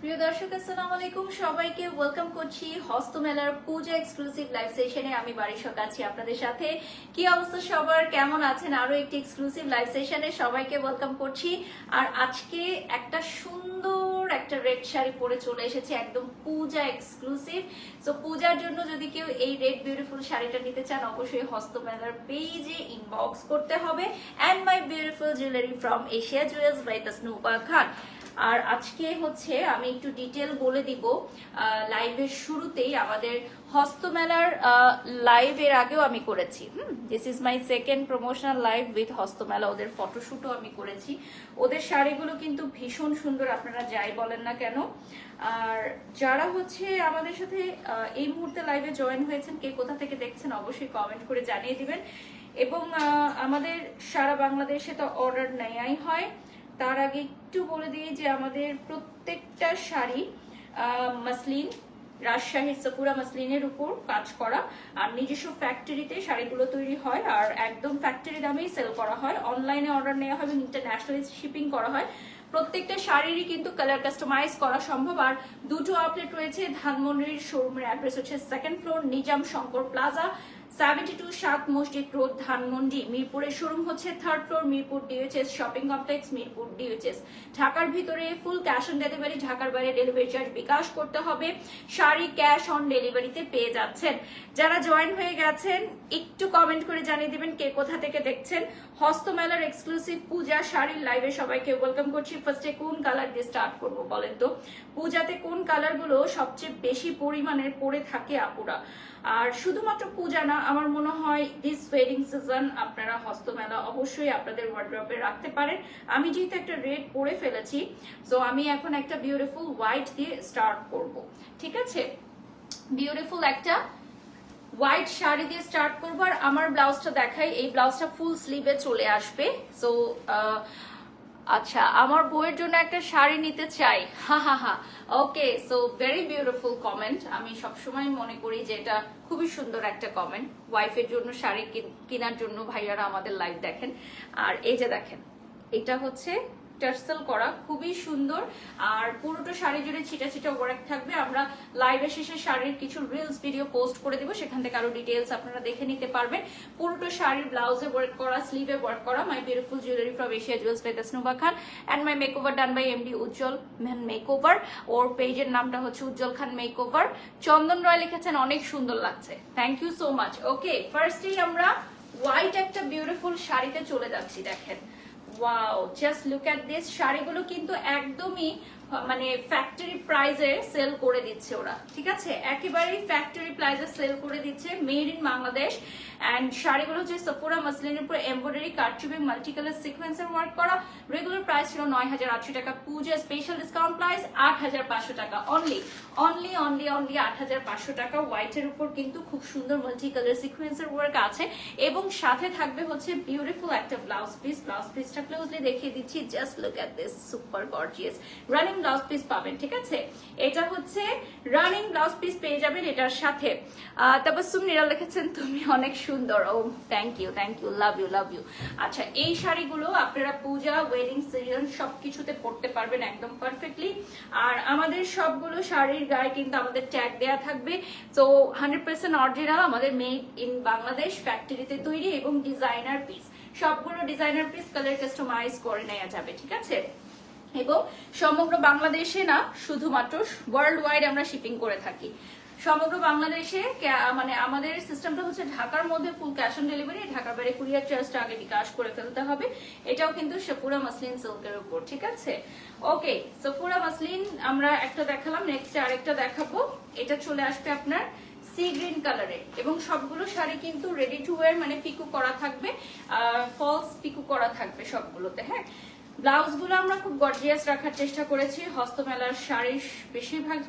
প্রিয় দর্শক, আসসালামু আলাইকুম। সবাইকে ওয়েলকাম করছি হস্তমেলার পূজা এক্সক্লুসিভ লাইভ সেশনে আমি বারিশক আছি আপনাদের সাথে। কি অবস্থা সবার? কেমন আছেন? আরও একটি এক্সক্লুসিভ লাইভ সেশনে সবাইকে ওয়েলকাম করছি। আর আজকে একটা সুন্দর একটা রেড শাড়ি পরে চলে এসেছে, একদম পূজা এক্সক্লুসিভ সো পূজার জন্য যদি কেউ এই রেড বিউটিফুল শাড়িটা নিতে চান, অবশ্যই হস্তমেলার পেজে ইনবক্স করতে হবে. And my beautiful jewellery from Asia Jewels by Tasnuba Khan আর আজকে হচ্ছে আমি একটু ডিটেল বলে দিব লাইভের শুরুতেই আমাদের হস্তমেলার লাইভের আগেও আমি করেছি this is my second promotional live with Hastamela. ওদের ফটোশুটও আমি করেছি। ওদের শাড়িগুলো কিন্তু ভীষণ সুন্দর, আপনারা যাই বলেন না কেন। আর যারা হচ্ছে আমাদের সাথে এই মুহূর্তে লাইভে জয়েন হয়েছেন, কে কোথা থেকে দেখছেন, অবশ্যই কমেন্ট করে জানিয়ে দিবেন। এবং আমাদের সারা বাংলাদেশে তো অর্ডার নেয়াই হয়। তার আগে একটু বলে দিই যে আমাদের প্রত্যেকটা শাড়ি মাসলিন, রাজশাহীর সপুরা মাসলিনের উপর কাজ করা। আর নিজস্ব ফ্যাক্টরিতে শাড়িগুলো তৈরি হয় আর একদম ফ্যাক্টরি দামেই সেল করা হয়। অনলাইনে অর্ডার নেওয়া হয় এবং ইন্টারন্যাশনালি শিপিং করা হয়। প্রত্যেকটা শাড়িরই কিন্তু কালার কাস্টমাইজ করা সম্ভব। আর দুটো আউটলেট রয়েছে, ধানমন্ডির শোরুমের অ্যাড্রেস হচ্ছে second floor Nizam Shankar plaza seventy two Sat Masjid road, Dhanmondi মিরপুরের শোরুম হচ্ছে third floor Mirpur DOHS shopping complex Mirpur DOHS ঢাকার ভিতরে ফুল ক্যাশ অন ডেলিভারি ঢাকার বাইরে ডেলিভারি চার্জ বিকাশ করতে হবে। শাড়ি ক্যাশ অন ডেলিভারিতে পেয়ে যাচ্ছেন। যারা জয়েন হয়ে গেছেন, একটু কমেন্ট করে জানিয়ে দিবেন কে কোথা থেকে দেখছেন। হস্তমেলার এক্সক্লুসিভ পূজা শাড়ির লাইভে সবাইকে ওয়েলকাম করছি। ফার্স্টে কোন কালার দিয়ে স্টার্ট করব বলেন তো? পূজাতে কোন কালারগুলো সবচেয়ে বেশি পরিমাণের পরে থাকে আপুরা? আর শুধুমাত্র পূজা না, আমার মনে হয় দিস ওয়েডিং সিজন আপনারা হস্তমেলা অবশ্যই আপনাদের ওয়ার্ড্রপে রাখতে পারেন। আমি যেহেতু একটা রেড পরে ফেলেছি সো আমি এখন একটা বিউটিফুল হোয়াইট দিয়ে স্টার্ট করব। ঠিক আছে? বিউটিফুল একটা হোয়াইট শাড়ি দিয়ে স্টার্ট করব আর আমার ব্লাউজটা দেখাই। এই ব্লাউজটা ফুল স্লিভে চলে আসবে। সো আচ্ছা আমার বউয়ের জন্য একটা শাড়ি নিতে চাই। হা হা হা। Okay so very beautiful comment আমি সবসময় মনে করি যে এটা খুবই সুন্দর একটা কমেন্ট ওয়াইফের জন্য শাড়ি কেনার জন্য ভাইয়ারা আমাদের লাইভ দেখেন। আর এই যে দেখেন, এটা হচ্ছে টার্সেল করা, খুবই সুন্দর। আর পুরোটা শাড়ি জুড়ে ছিটা ছিটা ওয়ার্ক থাকবে। আমরা লাইভের শেষে শাড়ির কিছু রিলস ভিডিও পোস্ট করে দিব। সেখান থেকে আরও ডিটেলস আপনারা দেখে নিতে পারবেন। পুরোটা শাড়ির ব্লাউজে ওয়ার্ক করা স্লিভে ওয়ার্ক করা my beautiful jewellery from Asia Jewels by Tasnuba Khan and my makeover done by MD Ujjal man makeover ওর পেজের নামটা হচ্ছে উজ্জ্বল খান মেকওভার চন্দন রয় লিখেছেন, অনেক সুন্দর লাগছে। Thank you so much okay ফার্স্টেই আমরা হোয়াইট একটা বিউটিফুল শাড়িতে চলে যাচ্ছি, দেখেন। Wow just look at this শাড়িগুলো কিন্তু একদমই মানে ফ্যাক্টরি প্রাইজে সেল করে দিচ্ছে ওরা, ঠিক আছে? একেবারেই ফ্যাক্টরি প্রাইজে সেল করে দিচ্ছে মেড ইন বাংলাদেশ। অ্যান্ড শাড়িগুলো হচ্ছে সফোরা মাসলিনের উপর এমব্রয়ডারি কারচুপি মাল্টি কালার সিকোয়েন্সের ওয়ার্ক করা রেগুলার প্রাইস ছিল নয় হাজার আটশো টাকা। পূজা স্পেশাল ডিসকাউন্ট প্রাইস আট হাজার পাঁচশো টাকা। অনলি অনলি অনলি অনলি আট হাজার পাঁচশো টাকা। হোয়াইটের উপর কিন্তু খুব সুন্দর মাল্টি কালার সিকোয়েন্সের ওয়ার্ক আছে। এবং সাথে থাকবে হচ্ছে বিউটিফুল একটা ব্লাউজ পিস ব্লাউজ পিসটা ক্লোজলি দেখিয়ে দিচ্ছি। Just look at this super gorgeous running blouse piece পাবেন, ঠিক আছে? এটা হচ্ছে রানিং ব্লাউজ পিস পেয়ে যাবেন এটার সাথে। তারপর তাবাসসুম নিরা লিখেছেন, তুমি অনেক সুন্দর। ও thank you thank you love you love you আচ্ছা এই শাড়িগুলো আপনারা পূজা ওয়েডিং সিজন সবকিছুতে পরতে পারবেন একদম পারফেক্টলি আর আমাদের সবগুলো শাড়ির গায়ে কিন্তু আমাদের ট্যাগ দেয়া থাকবে। তো হান্ড্রেড পার্সেন্ট অরিজিনাল আমাদের মেড ইন বাংলাদেশ ফ্যাক্টরিতে তৈরি এবং ডিজাইনার পিস সবগুলো ডিজাইনার পিস কালার কাস্টমাইজ করে নেওয়া যাবে, ঠিক আছে? এবং সমগ্র বাংলাদেশে না, শুধুমাত্র ওয়ার্ল্ড ওয়াইড আমরা শিপিং করে থাকি। সমগ্র বাংলাদেশে মানে আমাদের সিস্টেমটা হচ্ছে ঢাকার মধ্যে ফুল ক্যাশ অন ডেলিভারি ঢাকার বাইরে কুরিয়ার চার্জটা আগে বিকাশ করে ফেলতে হবে। এটাও কিন্তু সপুরা মাসলিন সিল্কের উপর, ঠিক আছে? ওকে সপুরা মাসলিন আমরা একটা দেখালাম নেক্সট আরেকটা দেখাবো। এটা চলে আসবে আপনার সি গ্রিন কালারে এবং সবগুলো শাড়ি কিন্তু রেডি টু ওয়ার মানে পিকু করা থাকবে ফলস পিকু করা থাকবে সবগুলোতে হ্যাঁ? ব্লাউজগুলো আমরা খুব গর্জিয়াস রাখার চেষ্টা করেছি। হস্তমেলার শাড়ির বেশিরভাগ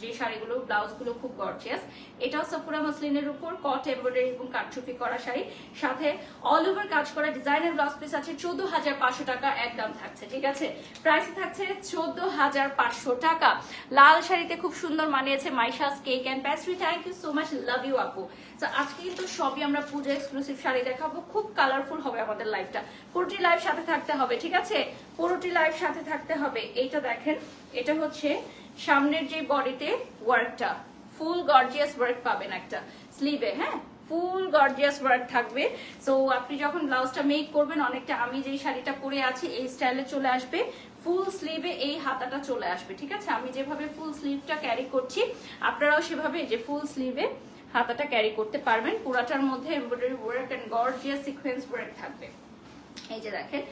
যে শাড়িগুলো, ব্লাউজগুলো খুব গর্জিয়াস এটাও সাফুরা মাসলিনের উপর কট এমব্রয়ডারি এবং কাটচুপি করা শাড়ি। সাথে অল ওভার কাজ করা ডিজাইনের ব্লাউজ পিস আছে চোদ্দ হাজার পাঁচশো টাকা একদম থাকছে, ঠিক আছে? প্রাইস থাকছে চোদ্দ হাজার পাঁচশো টাকা। লাল শাড়িতে খুব সুন্দর মানিয়েছে Maisha's cake and pastry thank you so much love you আপু। তো আজকে কিন্তু সবই আমরা পুজো এক্সক্লুসিভ শাড়ি দেখাবো। খুব কালারফুল হবে আমাদের লাইফটা পুরোটি লাইফ সাথে থাকতে হবে, ঠিক আছে? পুরোটি লাইফ সাথে থাকতে হবে। এইটা দেখেন, এটা হচ্ছে সামনের যে বডিতে ওয়ার্কটা ফুল গর্জিয়াস ওয়ার্ক পাবেন একটা স্লিভে হ্যাঁ? ফুল গর্জিয়াস ওয়ার্ক থাকবে। সো আপনি যখন ব্লাউজটা মেক করবেন, অনেকটা আমি যেই শাড়িটা পরে আছি, এই স্টাইলে চলে আসবে। ফুল স্লিভে এই হাতাটা চলে আসবে, ঠিক আছে? আমি যেভাবে ফুল স্লিভটা ক্যারি করছি, আপনারাও সেভাবে যে ফুল স্লিভে হাতাটা ক্যারি করতে পারবেন। পুরাটার মধ্যে embroidery work and gorgeous sequence work থাকবে। এই যে দেখেন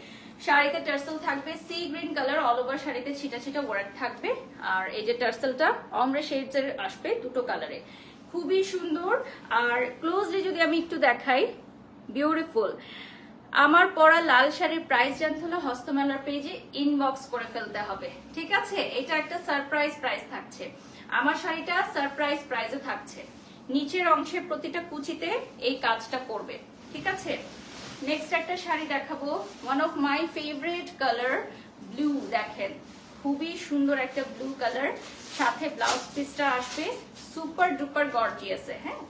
শাড়িতে টার্সেল থাকবে, sea green colour all over শাড়িতে ছিটা ছিটা ওয়ার্ক থাকবে। আর এই যে টার্সেলটা, অমরে শেডস এর আসবে দুটো কালারে। খুবই সুন্দর। আর ক্লোজলি যদি আমি একটু দেখাই বিউটিফুল আমার পরা লাল শাড়ির প্রাইস জানতে হলে হস্তমেলার পেজে ইনবক্স করে ফেলতে হবে। ঠিক আছে? এটা একটা সারপ্রাইজ প্রাইস থাকছে। আমার শাড়িটা সারপ্রাইজ প্রাইসে থাকছে। নিচের অংশে প্রতিটা কুচিতে এই কাজটা করবে। ঠিক আছে? নেক্সট একটা শাড়ি দেখাবো। One of my favourite colour blue দেখেন। খুবই সুন্দর একটা ব্লু কালার সাথে ব্লাউজ পিসটা আসবে। সুপার ডুপার গর্জিয়াসে হ্যাঁ?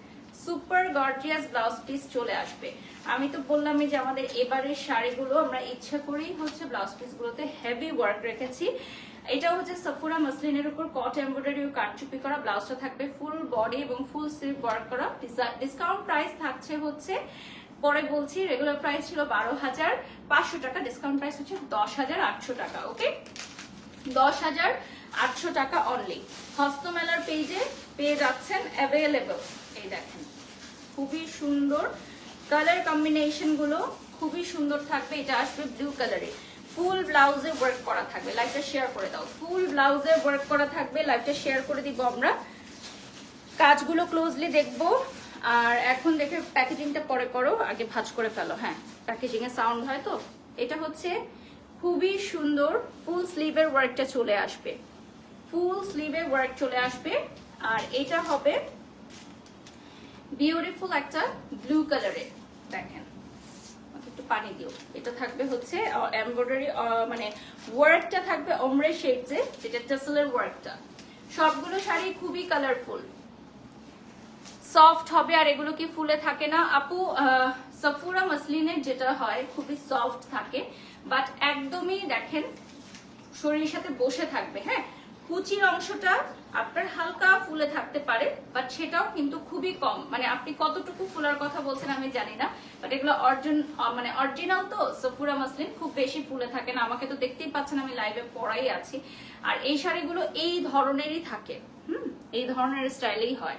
সুপার গর্জিয়াস ব্লাউজ পিস চলে আসবে। আমি তো বললামই যে আমাদের এবারের শাড়িগুলো আমরা ইচ্ছা করেই হচ্ছে ব্লাউজ পিসগুলোতে হেভি ওয়ার্ক রেখেছি। এটা হচ্ছে সাফুরা মাসলিনের উপর কট এমব্রয়ডারি ও কাটচুপি করা ব্লাউজটা থাকবে। ফুল বডি এবং ফুল স্লিভ ওয়ার্ক করা। ডিসকাউন্ট প্রাইস থাকছে হচ্ছে পরে বলছি রেগুলার প্রাইস ছিল বারো হাজার, পাঁচশো টাকা ডিসকাউন্ট প্রাইস হচ্ছে দশ হাজার আটশো টাকা ওকে দশ হাজার আটশো টাকা অনলি হস্তমেলার পেজে পেয়ে যাচ্ছেন অ্যাভেলেবল এই দেখেন, খুবই সুন্দর কালার কম্বিনেশনগুলো, খুবই সুন্দর থাকবে, এটা আসবে ব্লু কালারে ফুল ব্লাউজে ওয়ার্ক করা থাকবে লাইভটা শেয়ার করে দাও। ফুল ব্লাউজে ওয়ার্ক করা থাকবে লাইভটা শেয়ার করে দিব আমরা। কাজগুলো ক্লোজলি দেখব। আর এখন দেখে প্যাকেজিংটা পরে করো, আগে ভাজ করে ফেলো হ্যাঁ। প্যাকেজিং এ সাউন্ড হয় তো? এটা হচ্ছে খুবই সুন্দর ফুল স্লিভের ওয়ার্কটা চলে আসবে। ফুল স্লিভের ওয়ার্ক চলে আসবে, আর এটা হবে বিউটিফুল একটা ব্লু কালারের দেখেন। একটু পানি দিও। এটা থাকবে হচ্ছে এমব্রয়ডারি মানে ওয়ার্কটা থাকবে অমরে শেডসে যেটা টেসেলের ওয়ার্কটা সবগুলো শাড়ি খুবই কালারফুল সফট হবে আর এগুলো কি ফুলে থাকে না? আপু আহ, মসলিনের যেটা হয় খুবই সফট থাকে বাট একদমই দেখেন শরীরের সাথে বসে থাকবে হ্যাঁ? কুচির অংশটা আপনার হালকা ফুলে থাকতে পারে বাট সেটাও কিন্তু খুবই কম। মানে আপনি কতটুকু ফুলার কথা বলছেন আমি জানি না বাট এগুলো অর্জন মানে অরিজিনাল তো সফুরা মাসলিন খুব বেশি ফুলে থাকে না। আমাকে তো দেখতেই পাচ্ছেন আমি লাইভে পড়াই আছি। আর এই শাড়িগুলো এই ধরনেরই থাকে হুম? এই ধরনের স্টাইলেই হয়।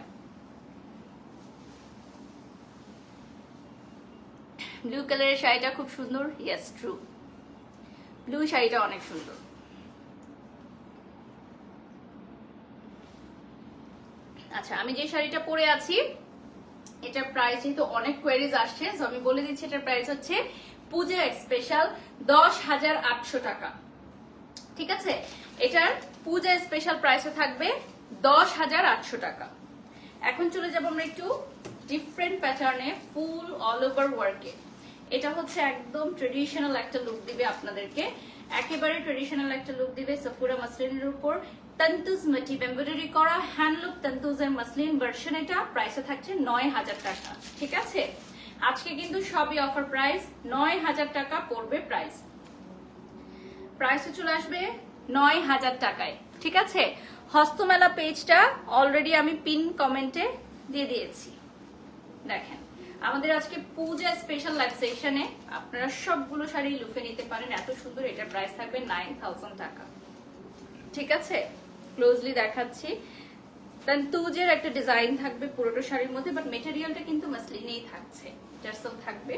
ব্লু কালারের শাড়িটা খুব সুন্দর। ইয়েস ট্রু ব্লু শাড়িটা অনেক সুন্দর। আচ্ছা আমি যে শাড়িটা পরে আছি, এটার প্রাইস যেহেতু অনেক কোয়ারিজ আসছে আমি বলে দিচ্ছি এটার প্রাইস হচ্ছে পূজা স্পেশাল দশ হাজার আটশো টাকা। ঠিক আছে? এটার পূজা স্পেশাল প্রাইসে থাকবে দশ হাজার আটশো টাকা। এখন চলে যাব আমরা একটু ডিফারেন্ট প্যাটার্নে ফুল অল ওভার ওয়ার্কে এটা হচ্ছে একদম ট্রেডিশনাল একটা লুক দিবে আপনাদেরকে। একেবারে ট্রেডিশনাল একটা লুক দিবে সফুরা মাসলিনের উপর। তন্তুজ মোটিভ এমব্রয়ডারি করা হ্যান্ডলুক তন্তুজের মাসলিন ভার্সন এটা। প্রাইসে থাকছে নয় হাজার টাকা, ঠিক আছে? আজকে কিন্তু সবই অফার প্রাইস নয় হাজার টাকা পড়বে প্রাইস প্রাইসে চলে আসবে নয় হাজার টাকায়, ঠিক আছে? হস্তমেলা পেজটা অলরেডি আমি পিন কমেন্টে দিয়ে দিয়েছি। দেখেন। আমাদের আজকে পূজা স্পেশাল লাইভ সেশনে আপনারা সবগুলো শাড়ি লুফে নিতে পারেন। এত সুন্দর এটার প্রাইস থাকবে নাইন থাউজেন্ড টাকা। ঠিক আছে? ক্লোজলি দেখাচ্ছি। তান্তুজের একটা ডিজাইন থাকবে পুরোটা শাড়ির মধ্যে বাট মেটেরিয়ালটা কিন্তু মাসলিনেই থাকছে। টার্সেল থাকবে।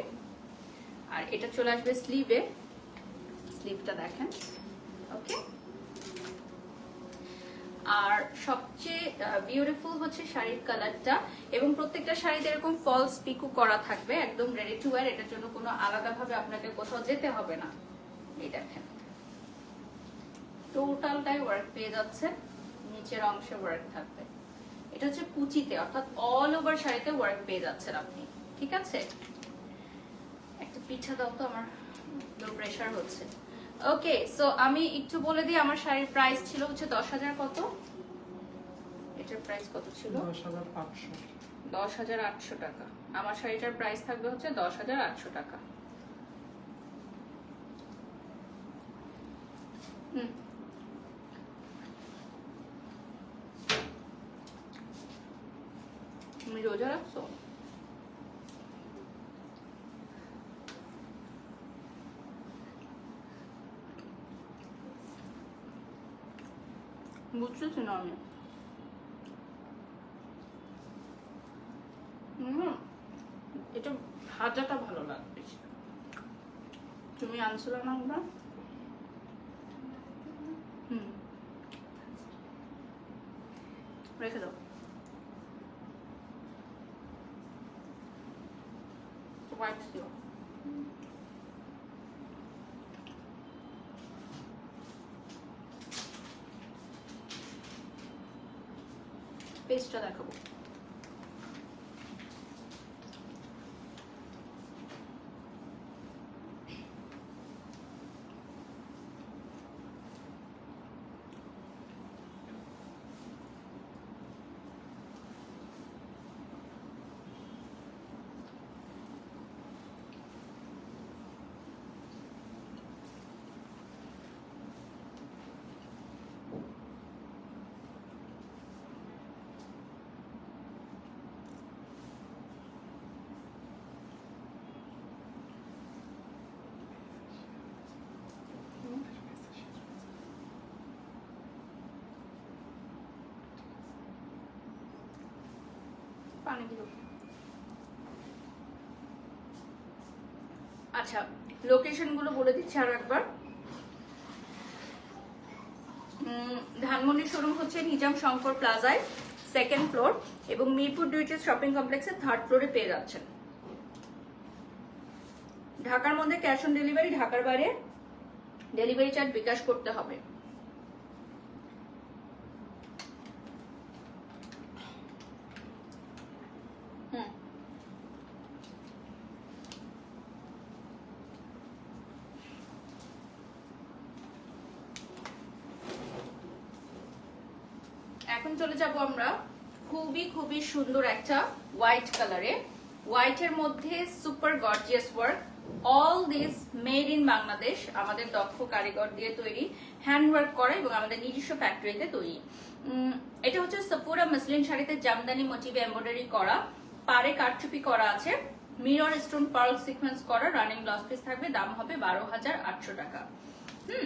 আর এটা চলে আসবে স্লিভে স্লিভটা দেখেন। ওকে আর সবচেয়ে বিউটিফুল হচ্ছে শাড়ির কালারটা এবং প্রত্যেকটা শাড়িতে এরকম ফলস পিকু করা থাকবে, একদম রেডি টু ওয়্যার এটার জন্য কোনো আলাদাভাবে আপনাকে কোথাও যেতে হবে না। এই দেখেন। টোটালটাই ওয়ার্ক পেয়ে যাচ্ছে, নিচের অংশে ওয়ার্ক থাকবে। এটা হচ্ছে কুচিতে, অর্থাৎ অল ওভার শাড়িতে ওয়ার্ক পেয়ে যাচ্ছেন আপনি, ঠিক আছে? একটা পিঠা দাও তো আমার লো প্রেশার হচ্ছে। ওকে সো আমি একটু বলে দিই আমার শাড়ির প্রাইস ছিল হচ্ছে দশ হাজার কত? এটার প্রাইস কত ছিল? দশ হাজার পাঁচশো। দশ হাজার আটশো টাকা। আমার শাড়িটার প্রাইস থাকবে হচ্ছে দশ হাজার আটশো টাকা। হুম। তুমি রোজা রাখছো? বুঝতেছি না আমি এটা ভাজাটা ভালো লাগবে তুমি আনছিল না ওটা হুম রেখে দাও হোয়াইট দিও পেস্টটা দেখাবো পানি দিও আচ্ছা লোকেশনগুলো বলে দিচ্ছি আর একবার। ধানমন্ডি শোরুম হচ্ছে নিজাম শঙ্কর প্লাজায় সেকেন্ড ফ্লোর এবং মিরপুর ডিউটিস শপিং কমপ্লেক্সে থার্ড ফ্লোরে পেয়ে যাচ্ছেন। ঢাকার মধ্যে ক্যাশ অন ডেলিভারি ঢাকার বাইরে ডেলিভারি চার্জ বিকাশ করতে হবে হুম এখন চলে যাব আমরা খুবই খুবই সুন্দর একটা হোয়াইট কালারে হোয়াইটের মধ্যে super gorgeous work all this made in Bangladesh আমাদের দক্ষ কারিগর দিয়ে তৈরি হ্যান্ড ওয়ার্ক করা এবং আমাদের নিজস্ব ফ্যাক্টরিতে তৈরি। এটা হচ্ছে সপুরা মসলিন শাড়িতে জামদানি মোটিভে এমব্রয়ডারি করা। পারে কারচুপি করা আছে। মিরর স্টোন পার্ল সিকোয়েন্স করা। রানিং ব্লাউজ পিস থাকবে, দাম হবে বারো হাজার আটশো টাকা। হুম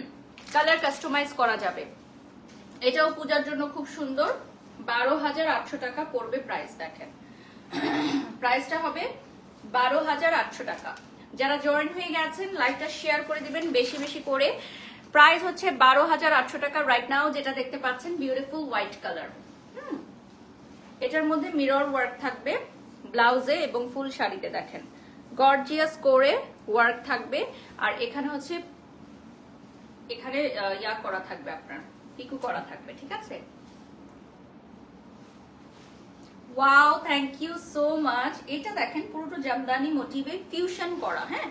কালার কাস্টমাইজ করা যাবে। এটাও পূজার জন্য খুব সুন্দর। বারো হাজার আটশো টাকা পড়বে প্রাইস দেখেন। প্রাইসটা হবে বারো হাজার আটশো টাকা। যারা জয়েন হয়ে গেছেন লাইভটা শেয়ার করে দিবেন বেশি বেশি করে। প্রাইস হচ্ছে বারো হাজার আটশো টাকা রাইট নাও যেটা দেখতে পাচ্ছেন বিউটিফুল হোয়াইট কালার এটার মধ্যে মিরর ওয়ার্ক থাকবে ব্লাউজে এবং ফুল শাড়িতে, দেখেন। গর্জিয়াস করে ওয়ার্ক থাকবে। আর এখানে হচ্ছে, এখানে ইয়া করা থাকবে আপনার, পিকু করা থাকবে, ঠিক আছে? Wow thank you so much এটা দেখেন, পুরোটা জামদানি মোটিভে ফিউশন করা হ্যাঁ?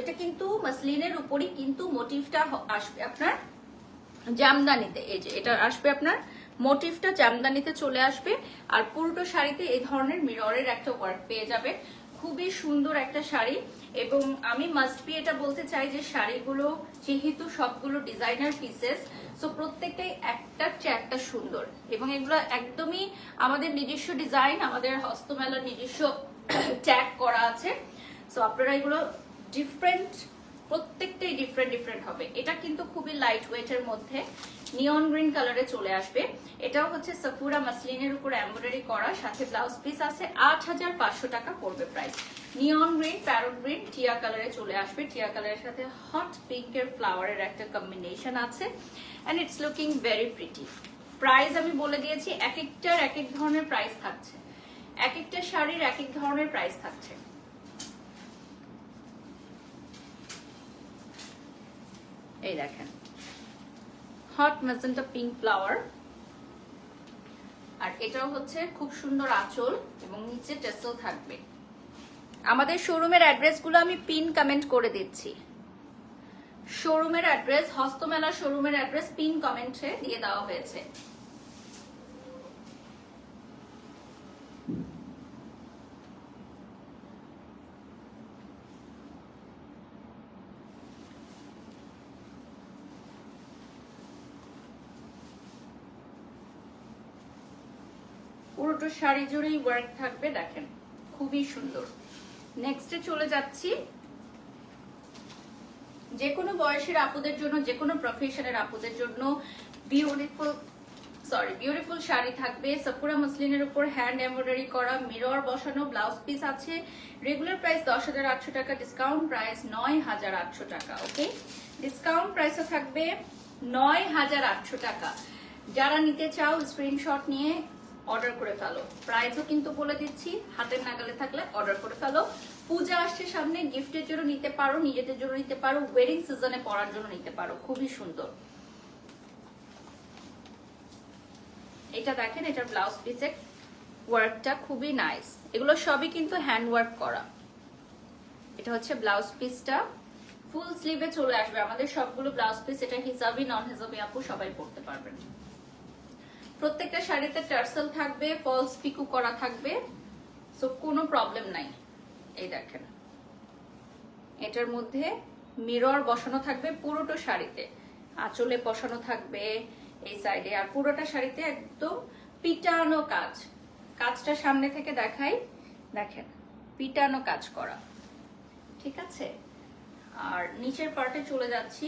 এটা কিন্তু মাসলিনের উপরই কিন্তু মোটিভটা আসবে আপনার জামদানিতে। এই যে, এটা আসবে আপনার মোটিভটা জামদানিতে চলে আসবে, আর পুরোটো শাড়িতে এই ধরনের মিররের একটা ওয়ার্ক পেয়ে যাবে খুবই সুন্দর একটা শাড়ি। এবং আমি মাস্ট বি এটা বলতে চাই যে শাড়িগুলো, যেহেতু সবগুলো ডিজাইনার পিসেস সো প্রত্যেকটাই একটার চেয়ে একটা সুন্দর। এবং এগুলো একদমই আমাদের নিজস্ব ডিজাইন আমাদের হস্তমেলার নিজস্ব ট্যাগ করা আছে। সো আপনারা এগুলো ডিফারেন্ট প্রত্যেকটাই ডিফারেন্ট ডিফারেন্ট হবে। এটা কিন্তু খুবই লাইট ওয়েটের মধ্যে। নিয়ন গ্রিন কালারে চলে আসবে। এটাও হচ্ছে সাফুরা মাসলিনের উপর এমব্রয়ডারি করা, সাথে ব্লাউজ পিস আছে, আট হাজার পাঁচশো টাকা পড়বে price neon green parrot green টিয়া কালারে চলে আসবে। টিয়া কালারের সাথে হট পিঙ্কের ফ্লাওয়ারের একটা কম্বিনেশন আছে and it's looking very pretty price আমি বলে দিয়েছি এক একটার এক এক ধরনের প্রাইস থাকছে। এক একটা শাড়ির এক এক ধরনের প্রাইস থাকছে। এই দেখেন। হট মেজেন্টা পিঙ্ক ফ্লাওয়ার এটাও হচ্ছে খুব সুন্দর আঁচল এবং নিচে টেসেল থাকবে। আমাদের শোরুমের অ্যাড্রেসগুলো আমি পিন কমেন্ট করে দিচ্ছি। শোরুমের অ্যাড্রেস হস্তমেলা শোরুমের অ্যাড্রেস পিন কমেন্টে দিয়ে দেওয়া হয়েছে। পুরোটা শাড়ি জুড়েই ওয়ার্ক থাকবে, দেখেন। খুবই সুন্দর। নেক্সটে চলে যাচ্ছি। যে কোনো বয়সের আপুদের জন্য যে কোনো প্রফেশনের আপুদের জন্য বিউটিফুল সরি বিউটিফুল শাড়ি থাকবে। সাফুরা মসলিনের উপর হ্যান্ড এমব্রয়ডারি করা মিরর বসানো ব্লাউজ পিস আছে। রেগুলার প্রাইস দশ হাজার আটশো টাকা ডিসকাউন্ট প্রাইস নয় হাজার আটশো টাকা ওকে ডিসকাউন্ট প্রাইসে থাকবে নয় হাজার আটশো টাকা। যারা নিতে চাও স্ক্রিনশট নিয়ে অর্ডার করে ফেলো। প্রাইসও কিন্তু বলে দিচ্ছি, হাতের নাগালে থাকলে অর্ডার করে ফেলো। পূজা আসছে সামনে, গিফটের জন্য নিতে পারো, নিজেদের জন্য নিতে পারো ওয়েডিং সিজনে পরার জন্য নিতে পারো। খুবই সুন্দর। এটা দেখেন, এটার ব্লাউজ পিসের ওয়ার্কটা খুবই নাইস এগুলো সবই কিন্তু হ্যান্ড ওয়ার্ক করা। এটা হচ্ছে ব্লাউজ পিসটা ফুল স্লিভে চলে আসবে। আমাদের সবগুলো ব্লাউজ পিস এটা হিসাবি নন হিসাবি আপু সবাই পড়তে পারবেন। প্রত্যেকটা শাড়িতে টার্সেল থাকবে ফলস পিকু করা থাকবে। সো কোনো প্রবলেম নাই। এই দেখেন। এটার মধ্যে মিরর বসানো থাকবে পুরোটা শাড়িতে। আঁচলে বসানো থাকবে এই সাইডে আর পুরোটা শাড়িতে একদম পিটানো কাজ। কাজটা সামনে থেকে দেখাই। দেখেন, পিটানো কাজ করা। ঠিক আছে? আর নিচের পার্টে চলে যাচ্ছি।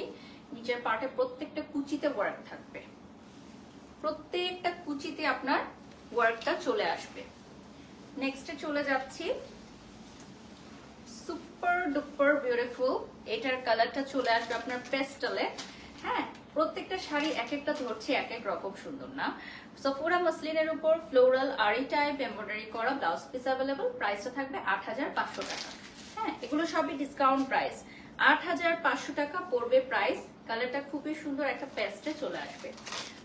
নিচের পার্টে প্রত্যেকটা কুচিতে ওয়ার্ক থাকবে। প্রত্যেকটা কুচিতে আপনার ওয়ার্কটা চলে আসবে। নেক্সটে চলে যাচ্ছি। সুপার ডুপার বিউটিফুল এটার কালারটা চলে আসবে আপনার পেস্টালে হ্যাঁ প্রত্যেকটা শাড়ি এক একটা ধরছে এক এক রকম সুন্দর, না? সফুরা মসলিনের উপর ফ্লোরাল আরি টাইপ এমব্রয়ডারি করা ব্লাউজ পিস অ্যাভেলেবল প্রাইসটা থাকবে আট হাজার পাঁচশো টাকা। হ্যাঁ এগুলো সবই ডিসকাউন্ট প্রাইস আট হাজার পাঁচশো টাকা পড়বে প্রাইস কালারটা খুবই সুন্দর একটা পেস্টে চলে আসবে।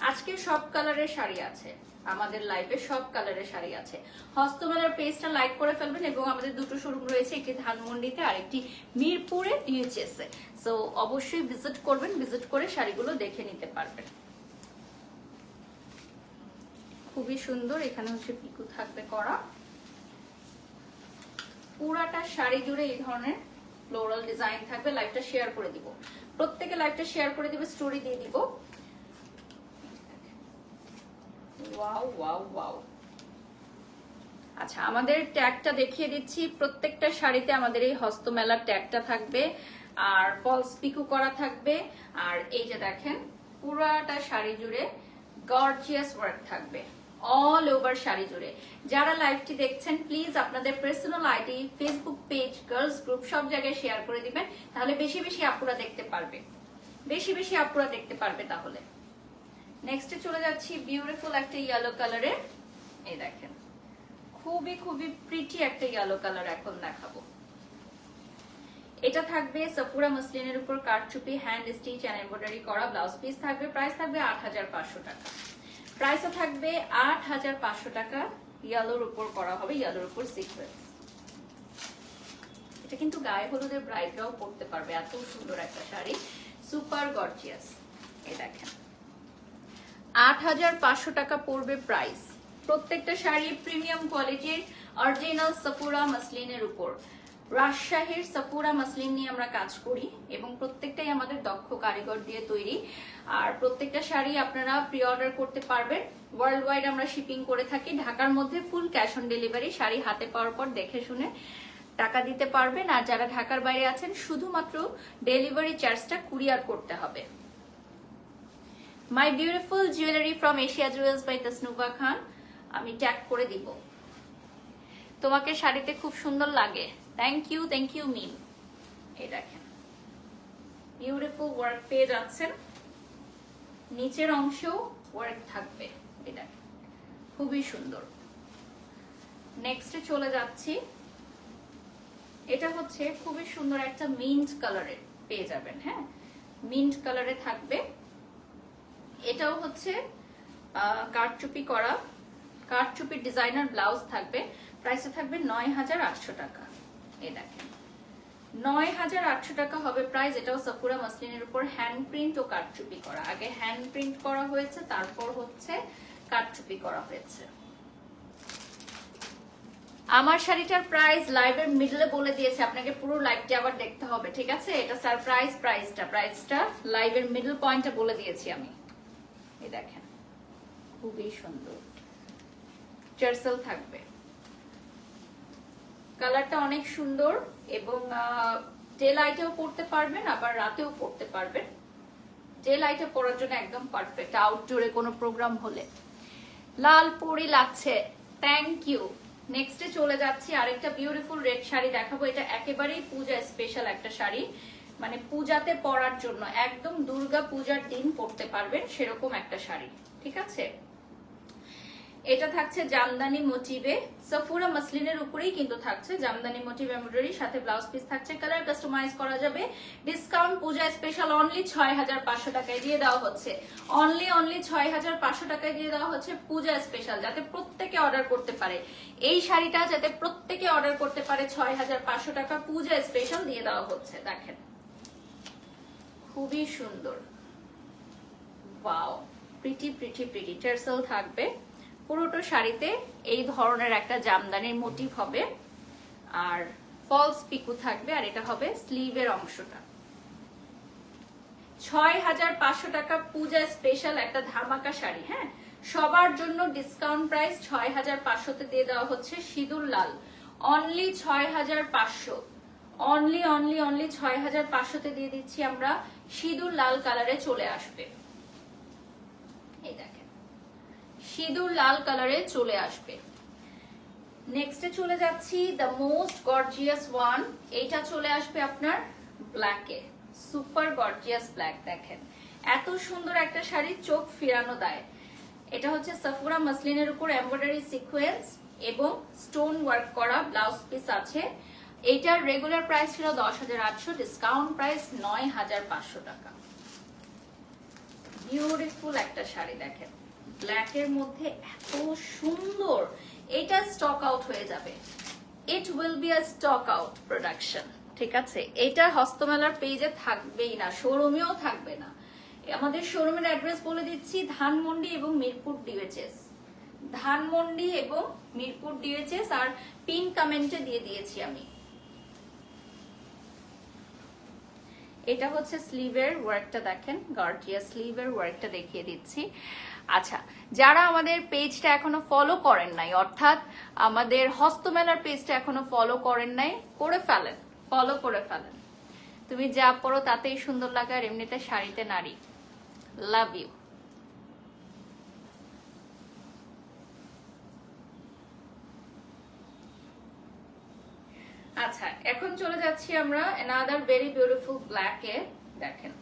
আজকে সব কালারের শাড়ি আছে। আমাদের লাইভে সব কালারের শাড়ি আছে। হস্তমেলার পেজটা লাইক করে ফেলবেন এবং আমাদের দুটো শোরুম রয়েছে, একটি ধানমন্ডিতে আর একটি মিরপুরে ডিএচএস সো অবশ্যই ভিজিট করবেন ভিজিট করে শাড়িগুলো দেখে নিতে পারবেন। খুবই সুন্দর, এখানে হচ্ছে পিকু থাকবে করা। পুরাটা শাড়ি জুড়ে এই ধরনের ফ্লোরাল ডিজাইন থাকবে। লাইভটা শেয়ার করে দিব। প্রত্যেকে লাইভটা শেয়ার করে দিবে স্টোরি দিয়ে দিব। ওয়াও ওয়াও ওয়াও আচ্ছা আমাদের ট্যাগটা দেখিয়ে দিচ্ছি। প্রত্যেকটা শাড়িতে আমাদের এই হস্তমেলার ট্যাগটা থাকবে, আর ফলস পিকু করা থাকবে। আর এই যে দেখেন, পুরাটা শাড়ি জুড়ে গর্জিয়াস ওয়ার্ক থাকবে। অল ওভার শাড়ি জুড়ে যারা লাইভটি দেখছেন প্লিজ আপনাদের personal ID Facebook page girls group সব জায়গায় শেয়ার করে দিবেন, তাহলে বেশি বেশি আপুরা দেখতে পারবে। বেশি বেশি আপুরা দেখতে পারবে তাহলে। নেক্সটে চলে যাচ্ছি বিউটিফুল একটা ইয়েলো কালারের এই দেখেন, খুবই খুবই প্রিটি একটা ইয়েলো কালার এখন দেখাবো। এটা থাকবে সাফুরা মসলিনের উপর কারচুপি হ্যান্ড স্টিচ অ্যান্ড এমব্রয়ডারি করা ব্লাউজ পিস থাকবে প্রাইস থাকবে আট হাজার পাঁচশো টাকা। প্রাইসও থাকবে আট হাজার পাঁচশো টাকা। ইয়েলোর উপর করা হবে ইয়েলোর উপর সিকোয়েন্স এটা কিন্তু গায়ে হলুদের ব্রাইডরাও পরতে পারবে, এত সুন্দর একটা শাড়ি। সুপার গর্জিয়াস এই দেখেন। আট হাজার পাঁচশো টাকা পড়বে প্রাইস প্রত্যেকটা শাড়ি প্রিমিয়াম কোয়ালিটির অরিজিনাল সাফুরা মাসলিনের উপর। রাজশাহীর সাফুরা মাসলিন নিয়ে আমরা কাজ করি এবং প্রত্যেকটাই আমাদের দক্ষ কারিগর দিয়ে তৈরি। আর প্রত্যেকটা শাড়ি আপনারা প্রি অর্ডার করতে পারবেন। ওয়ার্ল্ড ওয়াইড আমরা শিপিং করে থাকি। ঢাকার মধ্যে ফুল ক্যাশ অন ডেলিভারি শাড়ি হাতে পাওয়ার পর দেখে শুনে টাকা দিতে পারবেন। আর যারা ঢাকার বাইরে আছেন, শুধুমাত্র ডেলিভারি চার্জটা কুরিয়ার করতে হবে। My beautiful jewellery from Asia Jewels by Tasnuba Khan আমি ট্যাগ করে দিব। তোমাকে শাড়িতে খুব সুন্দর লাগে। Thank you thank you Mim এই দেখেন। বিউটিফুল ওয়ার্ক পেয়ে যাচ্ছেন। নিচের অংশেও ওয়ার্ক থাকবে। এই দেখেন। খুবই সুন্দর। নেক্সটে চলে যাচ্ছি। এটা হচ্ছে খুবই সুন্দর একটা মিন্ট কালারের পেয়ে যাবেন হ্যাঁ? মিন্ট কালারে থাকবে। এটাও হচ্ছে কারচুপি করা। কাঠচুপির ডিজাইনার ব্লাউজ থাকবে। প্রাইসটা থাকবে নয় হাজার আটশো টাকা। এই দেখেন। নয় হাজার আটশো টাকা হবে প্রাইস, এটাও সাফুরা মাসলিনের উপর হ্যান্ড প্রিন্ট ও কাঠচুপি করা। আগে হ্যান্ড প্রিন্ট করা হয়েছে, তারপর হচ্ছে কাঠচুপি করা হয়েছে। আমার শাড়িটার প্রাইস লাইভের মিডলে বলে দিয়েছে, আপনাকে পুরো লাইভটা আবার দেখতে হবে, ঠিক আছে? এটা সারপ্রাইজ প্রাইসটা প্রাইসটা লাইভের মিডল পয়েন্টে বলে দিয়েছি আমি। এই দেখেন, খুবই সুন্দর। চার্সেল থাকবে। কালারটা অনেক সুন্দর এবং ডে লাইটেও পড়তে পারবেন, আবার রাতেও পড়তে পারবেন। ডে লাইটে পরার জন্য একদম পারফেক্ট আউটডোরে কোনো প্রোগ্রাম হলে। লাল পরি লাগছে থ্যাংক ইউ নেক্সটে চলে যাচ্ছি, আরেকটা বিউটিফুল রেড শাড়ি দেখাবো। এটা একেবারেই পূজা স্পেশাল একটা শাড়ি। মানে পূজাতে পরার জন্য, একদম দুর্গা পূজার দিন পরতে পারবেন সেরকম একটা শাড়ি, ঠিক আছে? এটা থাকছে জামদানি মোটিভে সফুরা মাসলিনের উপরেই কিন্তু থাকছে জামদানি মোটিভ এমব্রয়ডারি সাথে ব্লাউজ পিস থাকছে। কালার কাস্টমাইজ করা যাবে। ডিসকাউন্ট পূজা স্পেশাল অনলি ছয় হাজার পাঁচশো টাকায় দিয়ে দেওয়া হচ্ছে। অনলি অনলি ছয় হাজার পাঁচশো টাকায় দিয়ে দেওয়া হচ্ছে পূজা স্পেশাল যাতে প্রত্যেকে অর্ডার করতে পারে। এই শাড়িটা যাতে প্রত্যেকে অর্ডার করতে পারে ছয় হাজার পাঁচশো টাকা পূজা স্পেশাল দিয়ে দেওয়া হচ্ছে, দেখেন। খুবই সুন্দর। Wow pretty pretty pretty tassel থাকবে। পুরোটো শাড়িতে এই ধরনের একটা জামদানির মোটিভ হবে। আর ফলস পিকু থাকবে, আর এটা হবে স্লিভের অংশটা। ছয় হাজার পাঁচশো টাকা পূজা স্পেশাল একটা ধামাকা শাড়ি হ্যাঁ? সবার জন্য ডিসকাউন্ট প্রাইস ছয় হাজার পাঁচশোতে দিয়ে দেওয়া হচ্ছে সিঁদুর লাল। অনলি ছয় হাজার পাঁচশো। অনলি অনলি অনলি ছয় হাজার পাঁচশোতে দিয়ে দিচ্ছি আমরা সিঁদুর লাল কালারে চলে আসবে। এই দেখেন সিঁদুর লাল কালারে চলে আসবে। নেক্সটে চলে যাচ্ছি দ্য মোস্ট গর্জিয়াস ওয়ান এইটা চলে আসবে আপনার ব্ল্যাকে সুপার গর্জিয়াস ব্ল্যাক দেখেন। এত সুন্দর একটা শাড়ি, চোখ ফিরানো দেয়। এটা হচ্ছে সাফুরা মাসলিনের উপর এমব্রয়ডারি সিকোয়েন্স এবং স্টোন ওয়ার্ক করা ব্লাউজ পিস আছে। এইটার রেগুলার প্রাইস ছিল দশ হাজার আটশো ডিসকাউন্ট প্রাইস নয় হাজার পাঁচশো টাকা। বিউটিফুল একটা শাড়ি, দেখেন। ব্ল্যাক এর মধ্যে এত সুন্দর। এটা স্টক আউট হয়ে যাবে। It will be a stock out production ঠিক আছে? এটা হস্তমেলার পেজে থাকবেই না শোরুমেও থাকবে না। আমাদের শোরুমের অ্যাড্রেস বলে দিচ্ছি, ধানমন্ডি এবং মিরপুর ডিএচএস ধানমন্ডি এবং মিরপুর ডিএচএস আর পিন কমেন্টে দিয়ে দিয়েছি আমি। এটা হচ্ছে স্লিভের ওয়ার্কটা দেখেন, গর্জিয়া স্লিভের ওয়ার্কটা দেখিয়ে দিচ্ছি। আচ্ছা যারা আমাদের পেজটা এখনও ফলো করেন নাই, অর্থাৎ আমাদের হস্তমেলার পেজটা এখনও ফলো করেন নাই, করে ফেলেন ফলো করে ফেলেন। তুমি যা পড়ো তাতেই সুন্দর লাগে, আর এমনিতে শাড়িতে নারী লাভ ইউ আচ্ছা এখন চলে যাচ্ছি আমরা অ্যানাদার ভেরি বিউটিফুল ব্ল্যাকে দেখেন।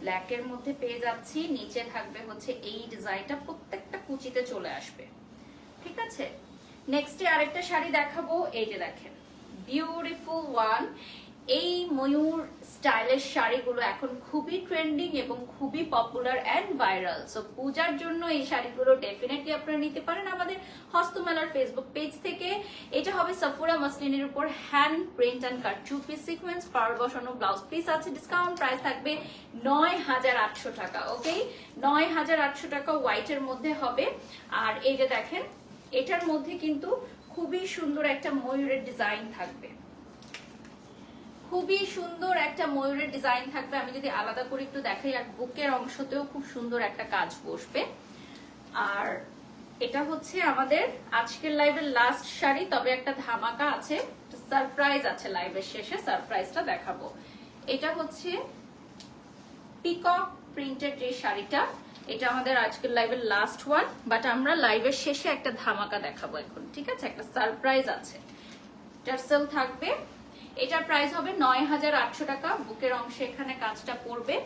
ব্ল্যাকের মধ্যে পেয়ে যাচ্ছি, নিচে থাকবে হচ্ছে এই ডিজাইনটা, প্রত্যেকটা কুচিতে চলে আসবে। ঠিক আছে? নেক্সটে আরেকটা শাড়ি দেখাবো, এই যে দেখেন বিউটিফুল ওয়ান এই ময়ূর স্টাইলের শাড়িগুলো এখন খুবই ট্রেন্ডিং এবং খুবই পপুলার অ্যান্ড ভাইরাল সো পূজার জন্য এই শাড়িগুলো ডেফিনেটলি আপনারা নিতে পারেন আমাদের হস্তমেলার ফেসবুক পেজ থেকে। এটা হবে সাফুরা মাসলিনের উপর hand print and cut two piece sequence পার বসানো ব্লাউজ পিস আছে। ডিসকাউন্ট প্রাইস থাকবে নয় হাজার আটশো টাকা ওকে নয় হাজার আটশো টাকা হোয়াইটের মধ্যে হবে। আর এই যে দেখেন, এটার মধ্যে কিন্তু খুবই সুন্দর একটা ময়ূরের ডিজাইন থাকবে। খুবই সুন্দর একটা ময়ূরের ডিজাইন থাকবে। আমি যদি আলাদা করে একটু দেখাই, আর বুকের অংশতেও খুব সুন্দর একটা কাজ বসবে। আর এটা হচ্ছে আমাদের আজকের লাইভের লাস্ট শাড়ি, তবে একটা ধামাকা আছে সারপ্রাইজ আছে লাইভের শেষে সারপ্রাইজটা দেখাবো। এটা হচ্ছে পিকক প্রিন্টেড যে শাড়িটা, এটা আমাদের আজকের লাইভের লাস্ট ওয়ান বাট আমরা লাইভের শেষে একটা ধামাকা দেখাবো এখন, ঠিক আছে? একটা সারপ্রাইজ আছে। টার্সেল থাকবে এটার প্রাইস হবে নয় হাজার আটশো টাকা। বুকের অংশে এখানে কাজটা পড়বে।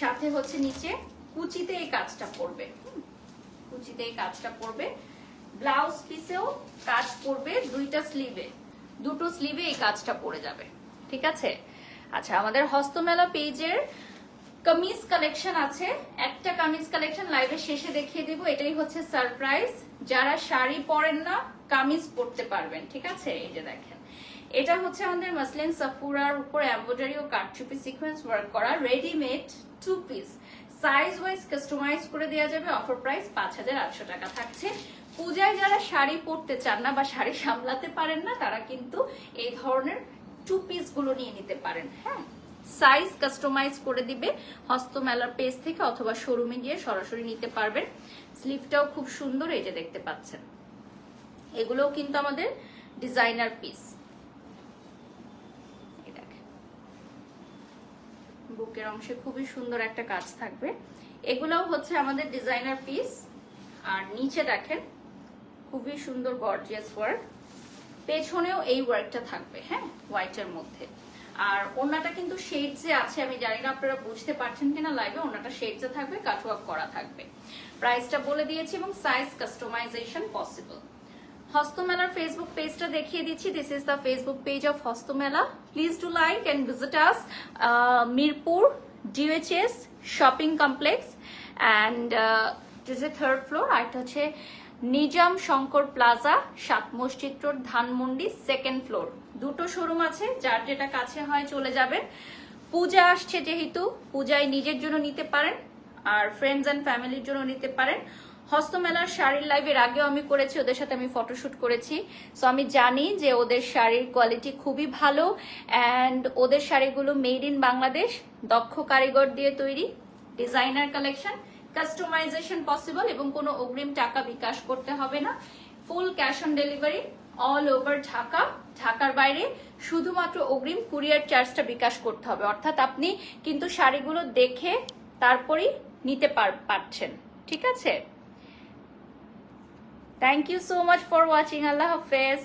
সাথে হচ্ছে নিচে কুচিতে এই কাজটা পড়বে। কুচিতে এই কাজটা পড়বে। ব্লাউজ পিসেও কাজ পড়বে দুইটা স্লিভে দুটো স্লিভে এই কাজটা পড়ে যাবে। ঠিক আছে? আচ্ছা আমাদের হস্তমেলা পেজের কামিজ কালেকশন আছে। একটা কামিজ কালেকশন লাইভের শেষে দেখিয়ে দিব। এটাই হচ্ছে সারপ্রাইজ যারা শাড়ি পরেন না, কামিজ পরতে পারবেন। ঠিক আছে? এই যে দেখেন। এটা হচ্ছে আমাদের মাসলিন সাফুরার উপর এমব্রয়ডারি ও কাটচুপি সিকোয়েন্স ওয়ার্ক করা readymade two piece size wise customize করে দেওয়া যাবে। অফার প্রাইস পাঁচ হাজার আটশো টাকা থাকছে। পূজায় যারা শাড়ি পরতে চান না বা শাড়ি সামলাতে পারেন না, তারা কিন্তু এই ধরনের টু পিসগুলো নিয়ে নিতে পারেন। হ্যাঁ। সাইজ কাস্টমাইজ করে দিবে। হস্তমেলার পেজ থেকে অথবা শোরুমে গিয়ে সরাসরি নিতে পারবেন। স্লিভটাও খুব সুন্দর, এই যে দেখতে পাচ্ছেন। এগুলোও কিন্তু আমাদের ডিজাইনার পিস বুকের অংশে খুবই সুন্দর একটা কাজ থাকবে। এগুলোও হচ্ছে আমাদের ডিজাইনার পিস আর নিচে দেখেন, খুবই সুন্দর গর্জিয়াস ওয়ার্ক পেছনেও এই ওয়ার্কটা থাকবে হ্যাঁ হোয়াইটের মধ্যে। আর ওনাটা কিন্তু শেডসে আছে, আমি জানি না আপনারা বুঝতে পারছেন কিনা লাইভে ওনাটা শেডসে থাকবে কাটওয়ার্ক করা থাকবে। প্রাইসটা বলে দিয়েছি এবং সাইজ কাস্টমাইজেশন পসিবল হস্তমেলার ফেসবুক পেজটা দেখিয়ে দিচ্ছি। This is the Facebook page of Hastamela please do like and visit us Mirpur DOHS shopping complex and a third floor আর এটা হচ্ছে Nizam Shankar plaza Sat Masjid road, Dhanmondi second floor দুটো showroom আছে, যার যেটা কাছে হয় চলে যাবেন। পূজা আসছে যেহেতু, পূজায় নিজের জন্য নিতে পারেন, আর ফ্রেন্ডস অ্যান্ড ফ্যামিলির জন্য নিতে পারেন। হস্তমেলার শাড়ির লাইভের আগেও আমি করেছি, ওদের সাথে আমি ফটোশুট করেছি। সো আমি জানি যে ওদের শাড়ির কোয়ালিটি খুবই ভালো অ্যান্ড ওদের শাড়িগুলো মেড ইন বাংলাদেশ, দক্ষ কারিগর দিয়ে তৈরি ডিজাইনার কালেকশন কাস্টমাইজেশন পসিবল এবং কোনো অগ্রিম টাকা বিকাশ করতে হবে না। Full cash on delivery all over Dhaka, ঢাকার বাইরে। শুধুমাত্র অগ্রিম কুরিয়ার চার্জটা বিকাশ করতে হবে। অর্থাৎ আপনি কিন্তু শাড়িগুলো দেখে তারপরেই নিতে পার- পারছেন। ঠিক আছে? Thank you so much for watching আল্লাহ হাফেজ